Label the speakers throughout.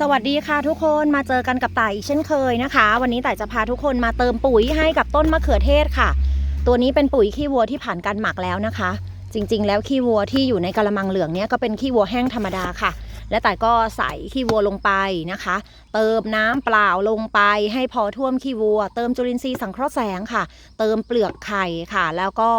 Speaker 1: สวัสดีค่ะทุกคนมาเจอกันกับต่ายอีกเช่นเคยนะคะ วันนี้ต่ายจะพาทุกคนมาเติมปุ๋ยให้กับต้นมะเขือเทศค่ะ ตัวนี้เป็นปุ๋ยขี้วัวที่ผ่านการหมักแล้วนะคะ จริงๆ แล้วขี้วัวที่อยู่ในกระมังเหลืองเนี้ยก็เป็นขี้วัวแห้งธรรมดาค่ะ และต่ก็ใส่ขี้วัวลงไปนะคะ เติมน้ำเปล่าลงไปให้พอท่วมขี้วัว เติมจุลินทรีย์สังเคราะห์แสงค่ะ เติมเปลือกไข่ค่ะ แล้วก็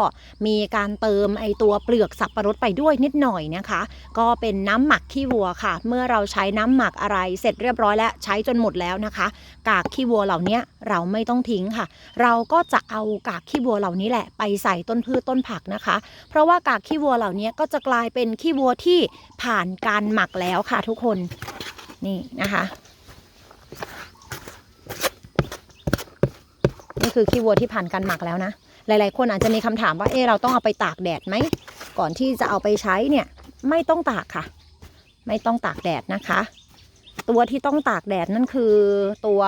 Speaker 1: มีการเติมไอตัวเปลือกสับปะรดไปด้วยนิดหน่อยนะคะ ก็เป็นน้ำหมักขี้วัวค่ะ เมื่อเราใช้น้ำหมักอะไรเสร็จเรียบร้อยแล้วใช้จนหมดแล้วนะคะ กากขี้วัวเหล่านี้เราไม่ต้องทิ้งค่ะ เราก็จะเอากากขี้วัวเหล่านี้แหละ ไปใส่ต้นพืชต้นผักนะคะ เพราะว่ากากขี้วัวเหล่านี้ก็จะกลายเป็นขี้วัวที่ผ่านการหมักแล้วล้วค่ะทุกคนนี่นะคะนี่คือขี้วัวที่ผ่านการหมักแล้วนะ หลาย ๆ คนอาจจะมีคำถามว่าเออเราต้องเอาไปตากแดดไหมก่อนที่จะเอาไปใช้เนี่ยไม่ต้องตากค่ะ ไม่ต้องตากแดดนะคะ ตัวที่ต้องตากแดดนั่นคือตัว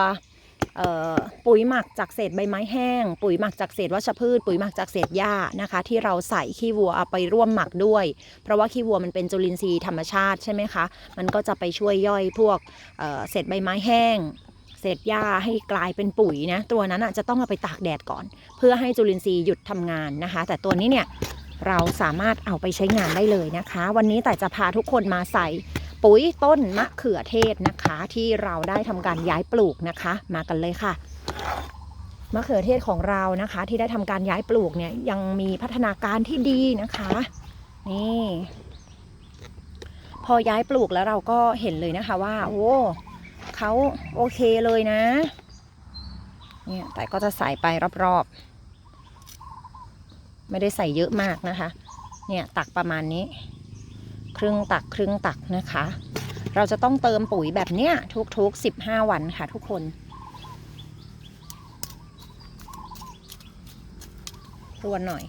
Speaker 1: ปุ๋ยหมักจากเศษใบไม้แห้ง ปุ๋ยหมักจากเศษวัชพืช ปุ๋ยหมักจากเศษหญ้านะคะ ที่เราใส่ขี้วัวเอาไปร่วมหมักด้วย เพราะว่าขี้วัวมันเป็นจุลินทรีย์ธรรมชาติใช่ไหมคะ มันก็จะไปช่วยย่อยพวกเเศษใบไม้แห้งเศษหญ้าให้กลายเป็นปุ๋ยนะตัวนั้นอะจะต้องเอาไปตากแดดก่อน เพื่อให้จุลินทรีย์หยุดทำงานนะคะ แต่ตัวนี้เนี่ยเราสามารถเอาไปใช้งานได้เลยนะคะ วันนี้แต่จะพาทุกคนมาใส่ ปุ๋ยต้นมะเขือเทศนะคะ ที่เราได้ทำการย้ายปลูกนะคะ มากันเลยค่ะมะเขือเทศของเรานะคะ ที่ได้ทำการย้ายปลูกเนี่ยยังมีพัฒนาการที่ดีนะคะนี่พอย้ายปลูกแล้วเราก็เห็นเลยนะคะว่า โอ้เขาโอเคเลยนะเนี่ยแต่ก็จะใส่ไปรอบๆ ไม่ได้ใส่เยอะมากนะคะ เนี่ยตักประมาณนี้ ครึ่งตักครึ่งตักนะคะ เราจะต้องเติมปุ๋ยแบบเนี้ยทุกๆ 15 วันค่ะทุกคนรวนหน่อย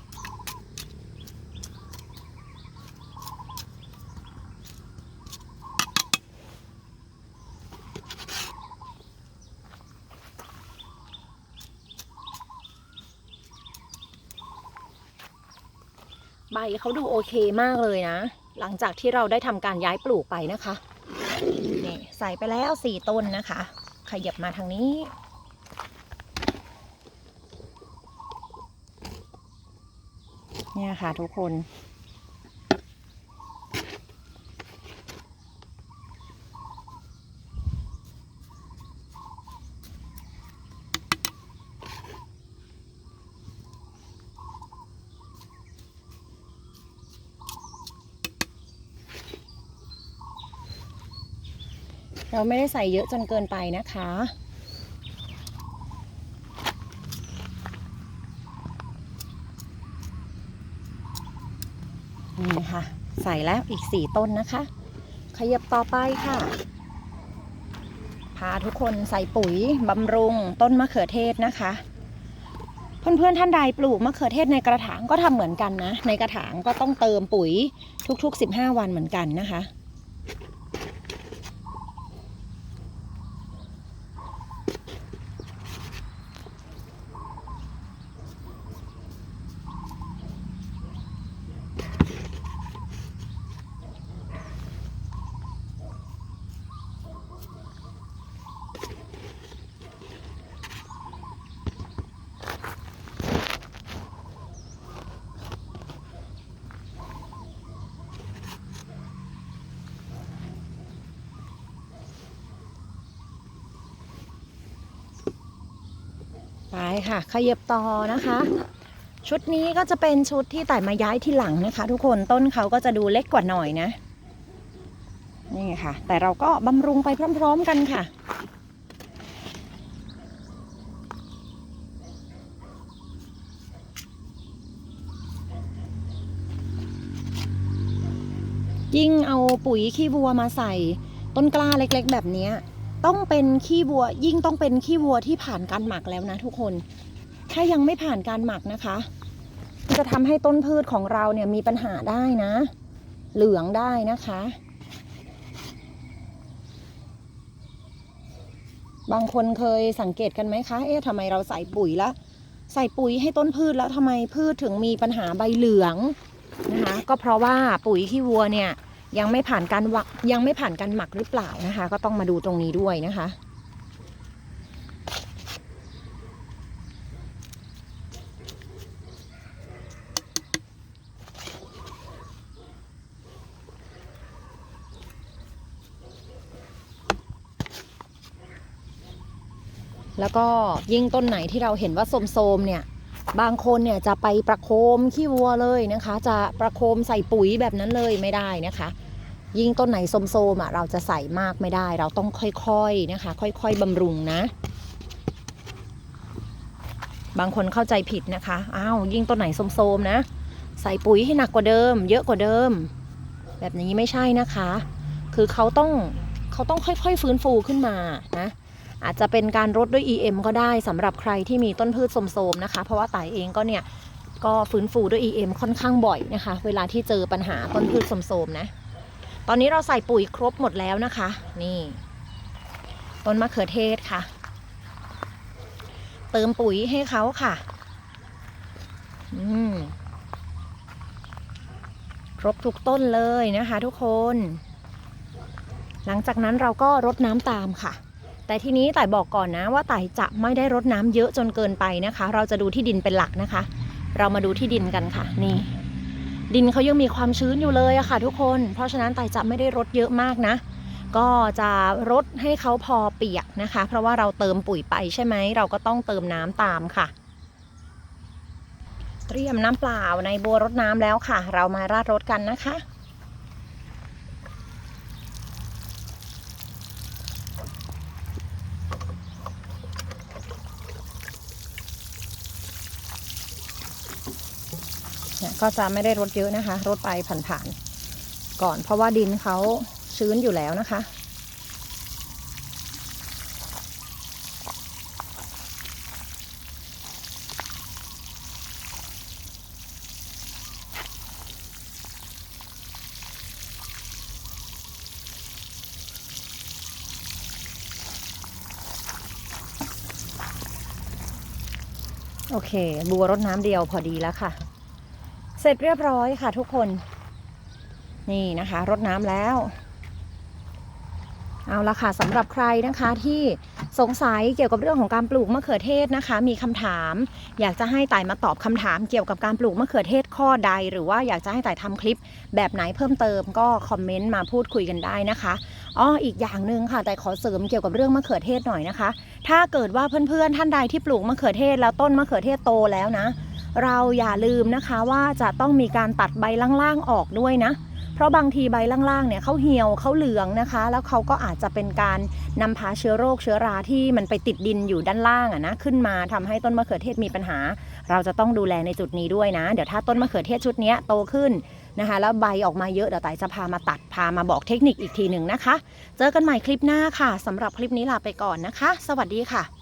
Speaker 1: ใบเขาดูโอเคมากเลยนะ หลังจากที่เราได้ทำการย้ายปลูกไปนะคะนี่ใส่ไปแล้วสี่ต้นนะคะ ขยับมาทางนี้ เนี่ยค่ะทุกคน เราไม่ได้ใส่เยอะจนเกินไปนะคะ นี่ค่ะ ใส่แล้วอีก4ต้นนะคะ ขยับต่อไปค่ะ พาทุกคนใส่ปุ๋ยบำรุงต้นมะเขือเทศนะคะเพื่อนๆท่านใดปลูกมะเขือเทศในกระถางก็ทำเหมือนกันนะ ในกระถางก็ต้องเติมปุ๋ยทุกๆ 15 วันเหมือนกันนะคะ ไปค่ะ ขยับต่อนะคะ ชุดนี้ก็จะเป็นชุดที่แต่มาย้ายที่หลังนะคะ ทุกคนต้นเขาก็จะดูเล็กกว่าหน่อยนะ นี่ค่ะ แต่เราก็บำรุงไปพร้อม ๆ กันค่ะยิ่งเอาปุ๋ยขี้วัวมาใส่ต้นกล้าเล็กๆ แบบนี้ ต้องเป็นขี้วัว ยิ่งต้องเป็นขี้วัวที่ผ่านการหมักแล้วนะทุกคน ถ้ายังไม่ผ่านการหมักนะคะ จะทำให้ต้นพืชของเราเนี่ยมีปัญหาได้นะ เหลืองได้นะคะ บางคนเคยสังเกตกันไหมคะ เอ๊ะทำไมเราใส่ปุ๋ยแล้วใส่ปุ๋ยให้ต้นพืชแล้วทำไมพืชถึงมีปัญหาใบเหลืองนะคะ ก็เพราะว่าปุ๋ยขี้วัวเนี่ย ยังไม่ผ่านการวะยังไม่ผ่านการหมักหรือเปล่านะคะ ก็ต้องมาดูตรงนี้ด้วยนะคะแล้วก็ยิ่งต้นไหนที่เราเห็นว่าโสมๆเนี่ย บางคนเนี่ยจะไปประโคมขี้วัวเลยนะคะ จะประโคมใส่ปุ๋ยแบบนั้นเลยไม่ได้นะคะ ยิ่งต้นไหนโสมๆอะเราจะใส่มากไม่ได้ เราต้องค่อยๆนะคะ ค่อยๆบำรุงนะ บางคนเข้าใจผิดนะคะอ้าวยิ่งต้นไหนโสมๆนะ ใส่ปุ๋ยให้หนักกว่าเดิม เยอะกว่าเดิม แบบนี้ไม่ใช่นะคะ คือเขาต้องเขาต้องค่อยๆฟื้นฟูขึ้นมานะ อาจจะเป็นการรดด้วย EM ก็ได้สำหรับใครที่มีต้นพืชโสมๆนะคะ เพราะว่าไต่เองก็เนี่ยก็ฟื้นฟูด้วย EM ค่อนข้างบ่อยนะคะ เวลาที่เจอปัญหาต้นพืชโสมๆนะ ตอนนี้เราใส่ปุ๋ยครบหมดแล้วนะคะ นี่ ต้นมะเขือเทศค่ะ เติมปุ๋ยให้เขาค่ะ อืมครบทุกต้นเลยนะคะทุกคน หลังจากนั้นเราก็รดน้ำตามค่ะ แต่ทีนี้ต่ายบอกก่อนนะว่าต่ายจะไม่ได้รดน้ำเยอะจนเกินไปนะคะ เราจะดูที่ดินเป็นหลักนะคะ เรามาดูที่ดินกันค่ะ นี่ ดินเขายังมีความชื้นอยู่เลยอะค่ะ ทุกคน เพราะฉะนั้นต่ายจะไม่ได้รดเยอะมากนะ ก็จะรดให้เขาพอเปียกนะคะ เพราะว่าเราเติมปุ๋ยไปใช่ไหม เราก็ต้องเติมน้ำตามค่ะ เตรียมน้ำเปล่าในบัวรดน้ำแล้วค่ะ เรามาราดรดกันนะคะ เนี่ยก็จะไม่ได้รดเยอะนะคะ รดไปผ่านๆก่อนเพราะว่าดินเขาชื้นอยู่แล้วนะคะ โอเค บัวรดน้ำเดียวพอดีแล้วค่ะ เสร็จเรียบร้อยค่ะทุกคน นี่นะคะ รดน้ำแล้ว เอาละค่ะสำหรับใครนะคะที่สงสัยเกี่ยวกับเรื่องของการปลูกมะเขือเทศนะคะ มีคำถาม อยากจะให้ต่ายมาตอบคำถามเกี่ยวกับการปลูกมะเขือเทศข้อใด หรือว่าอยากจะให้ต่ายทำคลิปแบบไหนเพิ่มเติม ก็คอมเมนต์มาพูดคุยกันได้นะคะอ้ออีกอย่างหนึ่งค่ะแต่ขอเสริมเกี่ยวกับเรื่องมะเขือเทศหน่อยนะคะ ถ้าเกิดว่าเพื่อนๆท่านใดที่ปลูกมะเขือเทศแล้วต้นมะเขือเทศโตแล้วนะ เราอย่าลืมนะคะว่าจะต้องมีการตัดใบล่างๆออกด้วยนะ เพราะบางทีใบล่างๆเนี่ยเขาเหี่ยวเขาเหลืองนะคะ แล้วเขาก็อาจจะเป็นการนำพาเชื้อโรคเชื้อราที่มันไปติดดินอยู่ด้านล่างอะนะขึ้นมาทำให้ต้นมะเขือเทศมีปัญหา เราจะต้องดูแลในจุดนี้ด้วยนะ เดี๋ยวถ้าต้นมะเขือเทศชุดนี้โตขึ้นนะคะ แล้วใบออกมาเยอะเดี๋ยวไต่จะพามาตัดพามาบอกเทคนิคอีกทีหนึ่งนะคะ เจอกันใหม่คลิปหน้าค่ะสำหรับคลิปนี้ลาไปก่อนนะคะ สวัสดีค่ะ